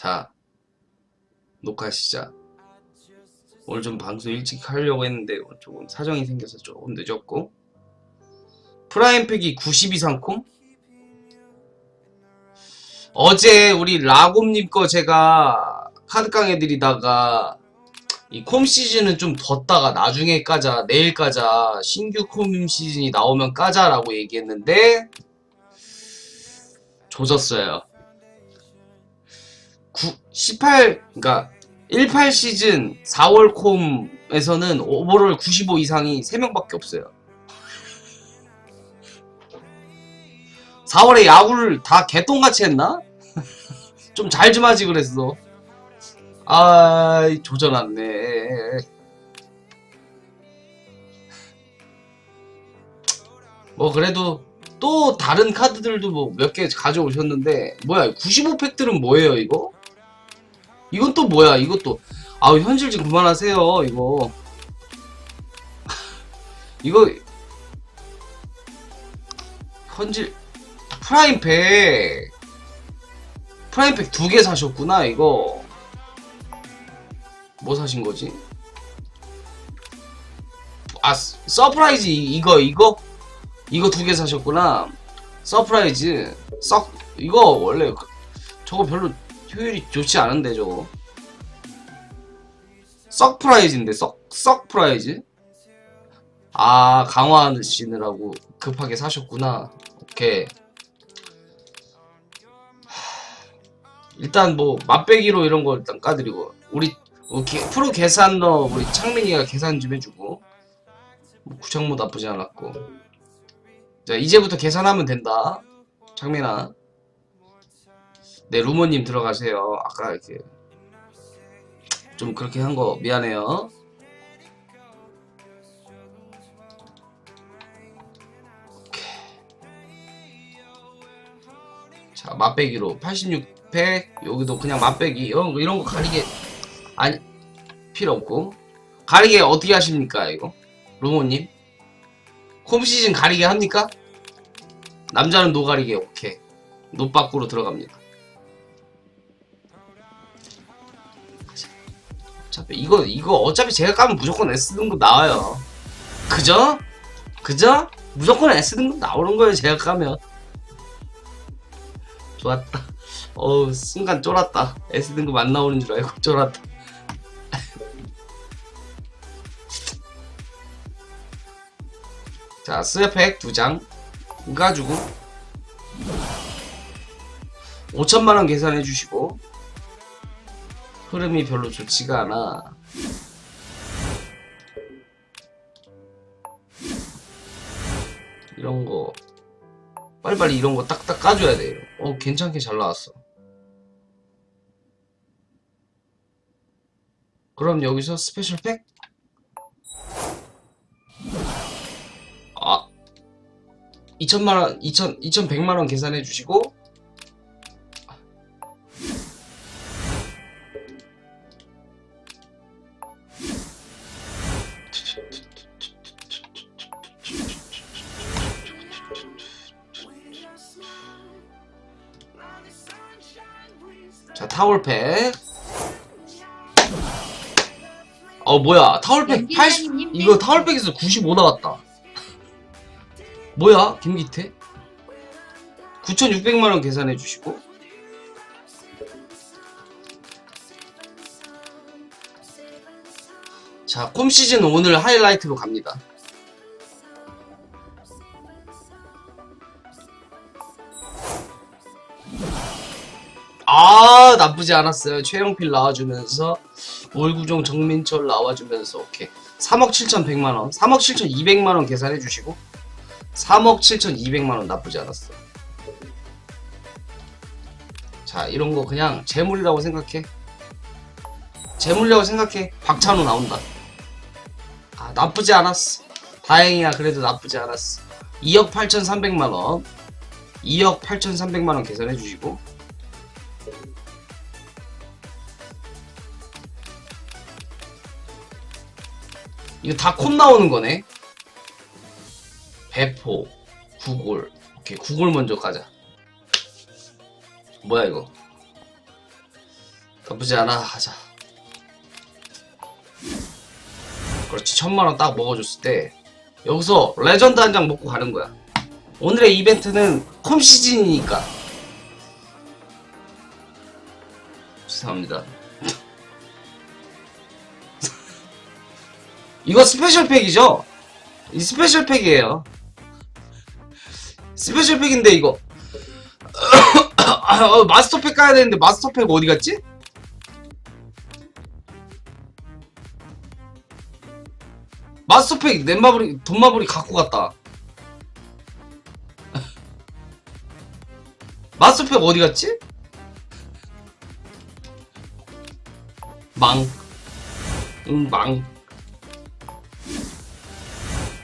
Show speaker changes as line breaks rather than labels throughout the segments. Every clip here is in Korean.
자, 녹화 시작. 오늘 좀 방송 일찍 하려고 했는데 조금 사정이 생겨서 조금 늦었고. 프라임팩이 90 이상 콤? 어제 우리 라곰님 거 제가 카드깡 해드리다가 이 콤 시즌은 좀 뒀다가 나중에 까자, 내일 까자, 신규 콤 시즌이 나오면 까자라고 얘기했는데 조졌어요. 9, 18, 그니까 18 시즌 4월 콤에서는 오버롤 95 이상이 3명밖에 없어요. 4월에 야구를 다 개똥같이 했나? 좀 잘좀 하지 그랬어. 아이, 조져놨네. 뭐, 그래도, 또 다른 카드들도 뭐 몇 개 가져오셨는데, 뭐야, 95팩들은 뭐예요, 이거? 이건 또 뭐야, 이것도. 아우, 현질 좀 그만하세요, 이거. 이거, 현질, 프라임팩. 프라임팩 두 개 사셨구나, 이거. 뭐 사신 거지? 아, 서- 서프라이즈 이- 이거 이거 이거 두 개 사셨구나. 서프라이즈 썩 이거 원래 그- 저거 별로 효율이 좋지 않은데 저거. 썩프라이즈인데 썩 썩프라이즈? 아 강화하시느라고 급하게 사셨구나. 오케이. 일단 뭐 맛배기로 이런 거 일단 까드리고 우리 어, 게- 프로 계산러 우리 창민이가 계산 좀 해주고 뭐 구창모 나쁘지 않았고 자 이제부터 계산하면 된다 창민아 네 루머님 들어가세요. 아까 이렇게 좀 그렇게 한 거 미안해요. 자 맛배기로 86팩 여기도 그냥 맛배기 이런 거 이런 거 가리게 아니 필요 없고. 가리게 어떻게 하십니까 이거? 루모님? 홈 시즌 가리게 합니까? 남자는 노가리게 오케이. 노 밖으로 들어갑니다 어차피 이거 이거 어차피 제가 까면 무조건 S 등급 나와요 그죠? 그죠? 무조건 S 등급 나오는 거예요 제가 까면 좋았다 어우 순간 쫄았다 S 등급 안 나오는 줄 알고 쫄았다 자, 스웨팩 두 장. 가지고 5천만 원 계산해 주시고 흐름이 별로 좋지가 않아. 이런 거 빨리빨리 이런 거 딱딱 까줘야 돼요. 어, 괜찮게 잘 나왔어. 그럼 여기서 스페셜 팩? 아, 2천만원, 2천, 2,100만원 계산해 주시고, 타월팩. 어, 뭐야. 타월팩 80,
연기자님
이거
땡.
타월팩에서 95 나왔다. 뭐야? 김기태? 9,600만원 계산해 주시고. 자, 콤 시즌 오늘 하이라이트로 갑니다. 아, 나쁘지 않았어요. 최영필 나와주면서, 올구종 정민철 나와주면서, 오케이. 3억 7,100만원, 3억 7,200만원 계산해 주시고, 3억 7,200만원 나쁘지 않았어. 자, 이런 거 그냥 재물이라고 생각해. 재물이라고 생각해. 박찬호 나온다. 아, 나쁘지 않았어. 다행이야. 그래도 나쁘지 않았어. 2억 8,300만원. 2억 8,300만원 계산해 주시고. 이거 다콤 나오는 거네. 배포, 구골. 오케이, 구골 먼저 가자. 뭐야, 이거? 나쁘지 않아 하자 그렇지 천만원 딱 먹어줬을 때 여기서 레전드 한 장 먹고 가는 거야 오늘의 이벤트는 컴 시즌이니까 죄송합니다 이거 스페셜 팩이죠? 이 스페셜 팩이에요 스페셜 팩인데 이거 어, 마스터 팩 가야 되는데 마스터 팩 어디 갔지? 마스터 팩 넷마블이 돈마블이 갖고 갔다 마스터 팩 어디 갔지? 망. 응, 망.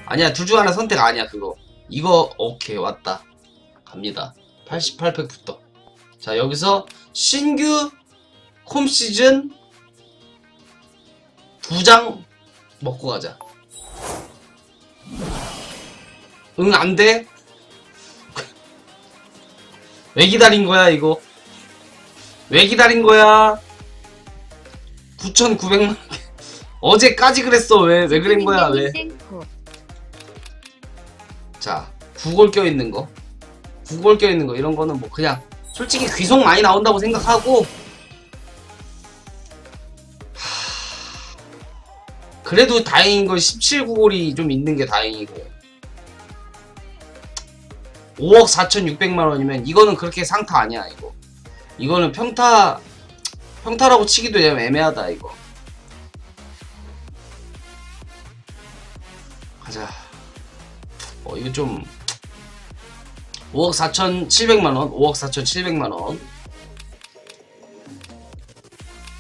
아니야, 둘 중 하나 선택 아니야, 그거. 이거, 오케이, 왔다. 갑니다. 88팩부터. 자, 여기서 신규 콤 시즌 두 장 먹고 가자. 응, 안 돼? 왜 기다린 거야, 이거? 왜 기다린 거야? 9,900만 어제까지 그랬어. 왜, 왜 그런 거야, 왜? 자, 구골 껴있는 거. 구골 껴있는 거, 이런 거는 뭐 그냥, 솔직히 귀속 많이 나온다고 생각하고, 하... 그래도 다행인 건 17구골이 좀 있는 게 다행이고, 5억 4,600만 원이면, 이거는 그렇게 상타 아니야, 이거. 이거는 평타, 평타라고 치기도 좀 애매하다, 이거. 가자. 어, 이거 좀 5억 4,700만원, 5억 4,700만원.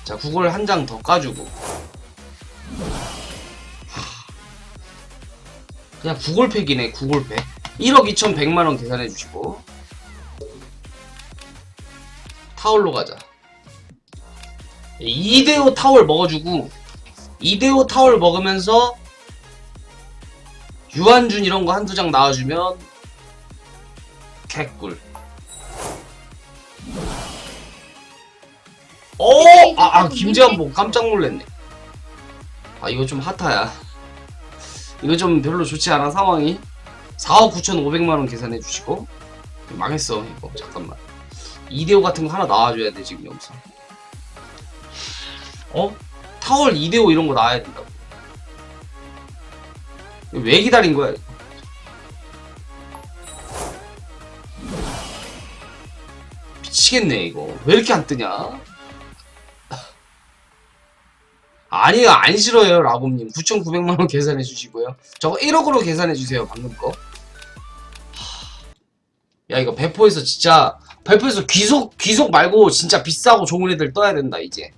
자, 구글 한 장 더 까주고. 그냥 구글팩이네, 구글팩. 1억 2,100만원 계산해주시고. 타올로 가자. 2대5 타월 먹어주고, 2대5 타월 먹으면서, 유한준 이런 거 한두 장 나와주면 개꿀. 어, 아, 아 김재환 깜짝 놀랐네. 아 이거 좀 핫하야. 이거 좀 별로 좋지 않아 상황이. 4억 9,500만 원 계산해 주시고 망했어 이거 잠깐만. 이대호 같은 거 하나 나와줘야 돼 지금 여기서. 어? 타월 이대호 이런 거 나와야 된다고. 왜 기다린 거야? 미치겠네 이거. 왜 이렇게 안 뜨냐? 아니요 안 싫어요 라곰님. 9,900만원 계산해 주시고요. 저거 1억으로 계산해 주세요 방금 거. 야 이거 배포에서 진짜 배포에서 귀속 귀속 말고 진짜 비싸고 좋은 애들 떠야 된다 이제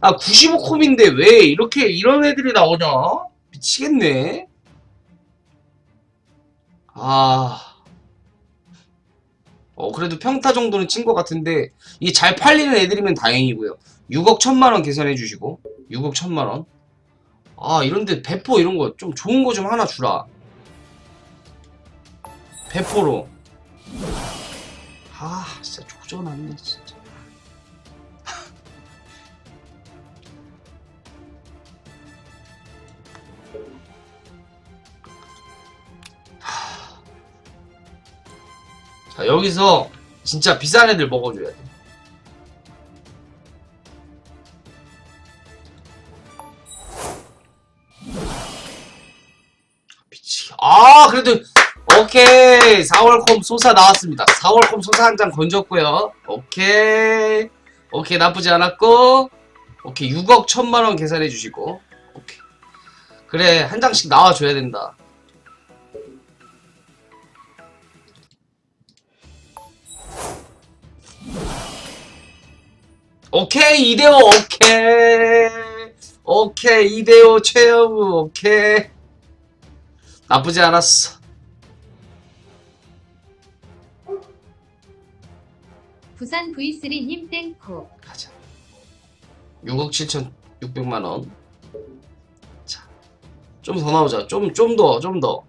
아 95콤인데 왜 이렇게 이런 애들이 나오냐? 미치겠네. 아. 어 그래도 평타 정도는 친 것 같은데 이게 잘 팔리는 애들이면 다행이고요. 6억 1천만 원 계산해 주시고 6억 1천만 원. 아 이런데 배포 이런 거 좀 좋은 거 좀 하나 주라. 배포로. 아 진짜 조져놨네 진짜. 자, 여기서 진짜 비싼 애들 먹어줘야 돼. 아, 그래도 오케이. 4월콤 소사 나왔습니다. 4월콤 소사 한 장 건졌고요. 오케이. 오케이, 나쁘지 않았고. 오케이, 6억 1천만 원 계산해 주시고. 오케이. 그래, 한 장씩 나와줘야 된다. 오케이 이대호 오케이 오케이 이대호 최영우 오케이 나쁘지 않았어
부산 V3님 땡코.
가자. 6억 7천 6백만 원. 자, 좀 더 나오자. 좀 좀 더, 좀 더.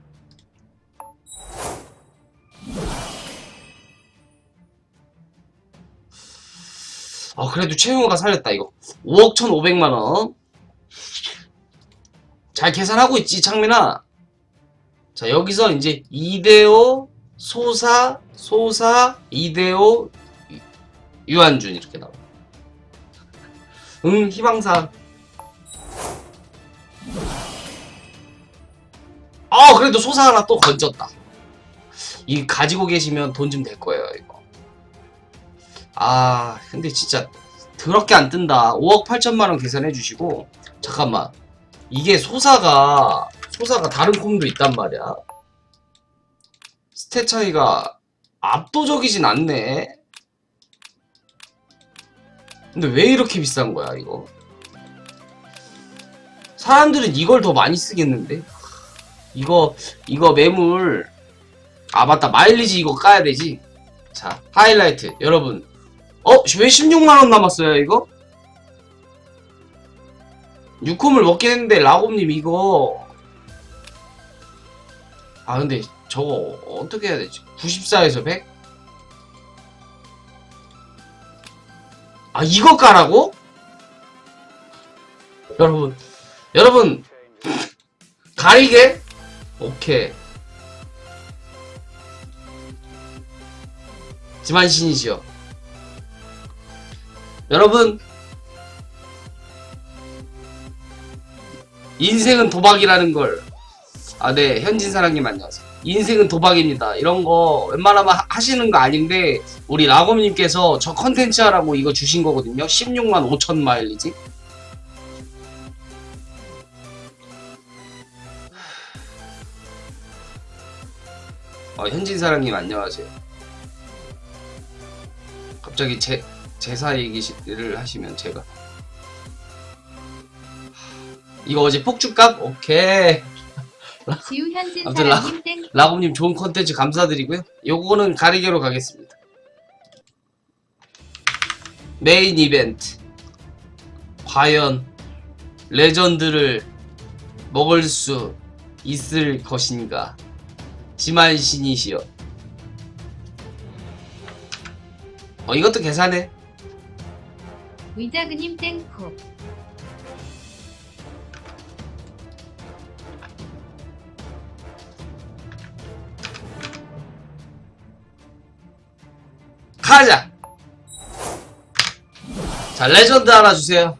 아 그래도 최용호가 살렸다 이거. 5억 1,500만 원. 잘 계산하고 있지 창민아. 자 여기서 이제 이대호, 소사, 소사, 이대호, 유- 유한준 이렇게 나와. 응, 희망사. 아, 그래도 소사 하나 또 건졌다. 이 가지고 계시면 돈 좀 될 거예요, 이거. 아, 근데 진짜 더럽게 안 뜬다. 5억 8천만 원 계산해 주시고 잠깐만. 이게 소사가 소사가 다른 콤도 있단 말이야. 스탯 차이가 압도적이진 않네. 근데 왜 이렇게 비싼 거야, 이거? 사람들은 이걸 더 많이 쓰겠는데? 이거, 이거 매물. 아, 맞다. 마일리지 이거 까야 되지? 자, 하이라이트. 여러분. 어? 왜 16만원 남았어요, 이거? 6콤을 먹긴 했는데, 라곰님 이거. 아, 근데 저거 어떻게 해야 되지? 94에서 100? 아 이거 까라고? 여러분 여러분 가리게? 오케이 지만신이시여 여러분 인생은 도박이라는 걸 아, 네. 현진 사랑님 안녕하세요. 인생은 도박입니다. 이런 거 웬만하면 하- 하시는 거 아닌데 우리 라곰님께서 저 컨텐츠 하라고 이거 주신 거거든요. 16만 5천 마일리지. 어, 현진 사랑님 안녕하세요. 갑자기 제 제사 얘기를 하시면 제가 이거 어제 폭주값 오케이.
지우현진
아무튼 라-
사랑님 땡.
라곰님 좋은 컨텐츠 감사드리고요. 요거는 가리개로 가겠습니다. 메인 이벤트. 과연 레전드를 먹을 수 있을 것인가? 지만 신이시여. 어, 이것도 계산해.
위자그님 땡코.
가자! 자, 레전드 하나 주세요.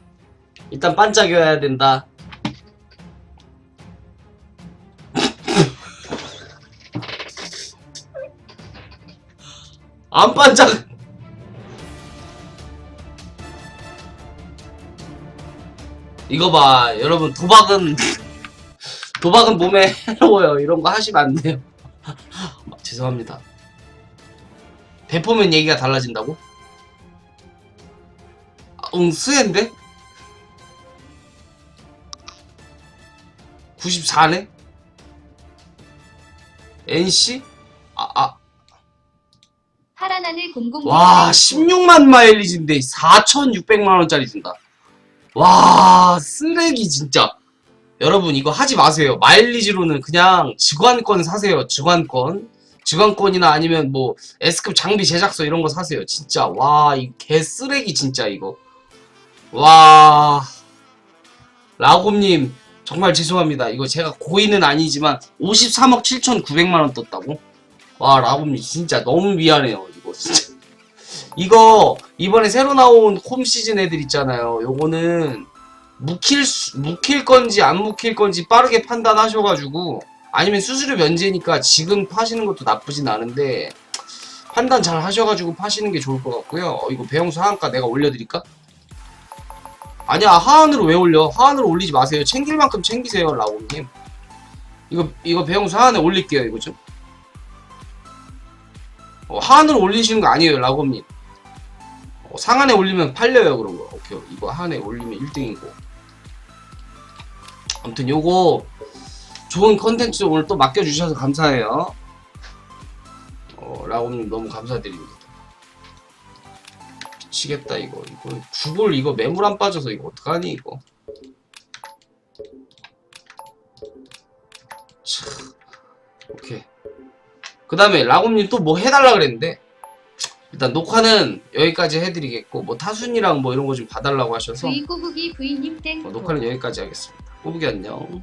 일단 반짝여야 된다. 안 반짝! 이거 봐, 여러분, 도박은, 도박은 몸에 해로워요. 이런 거 하시면 안 돼요. 죄송합니다. 배포면 얘기가 달라진다고? 아, 응, 스앤데? 94네? NC? 아, 아,
파란 하늘 공공.
와, 16만 마일리지인데 4,600만 원짜리 준다. 와, 쓰레기, 진짜. 여러분, 이거 하지 마세요. 마일리지로는 그냥 직관권 사세요. 직관권. 직관권이나 아니면 뭐, S급 장비 제작서 이런 거 사세요. 진짜. 와, 이 개 쓰레기, 진짜, 이거. 와. 라곰님, 정말 죄송합니다. 이거 제가 고의는 아니지만, 53억 7,900만원 떴다고? 와, 라곰님, 진짜 너무 미안해요. 이거, 진짜. 이거, 이번에 새로 나온 홈 시즌 애들 있잖아요. 요거는, 묵힐, 수- 묵힐 건지 안 묵힐 건지 빠르게 판단하셔가지고, 아니면 수수료 면제니까 지금 파시는 것도 나쁘진 않은데, 판단 잘 하셔가지고 파시는 게 좋을 것 같고요. 어, 이거 배영수 하한가 내가 올려드릴까? 아니야, 하한으로 왜 올려? 하한으로 올리지 마세요. 챙길 만큼 챙기세요, 라곰님. 이거, 이거 배영수 하한에 올릴게요, 이거 좀. 어, 하한으로 올리시는 거 아니에요, 라곰님. 어, 상한에 올리면 팔려요, 그런 거. 오케이, 이거 하한에 올리면 1등이고. 아무튼 요거 좋은 컨텐츠 오늘 또 맡겨주셔서 감사해요. 어, 라곰님 너무 감사드립니다. 미치겠다 이거 이거 죽을 이거 매물 안 빠져서 이거 어떡하니 이거 참 그 다음에 라곰님 또 뭐 해달라 그랬는데? 일단 녹화는 여기까지 해드리겠고 뭐 타순이랑 뭐 이런 거 좀 봐달라고 하셔서.
V 꼬부기 V님
어,
땡코
녹화는 여기까지 하겠습니다. 꼬부기 안녕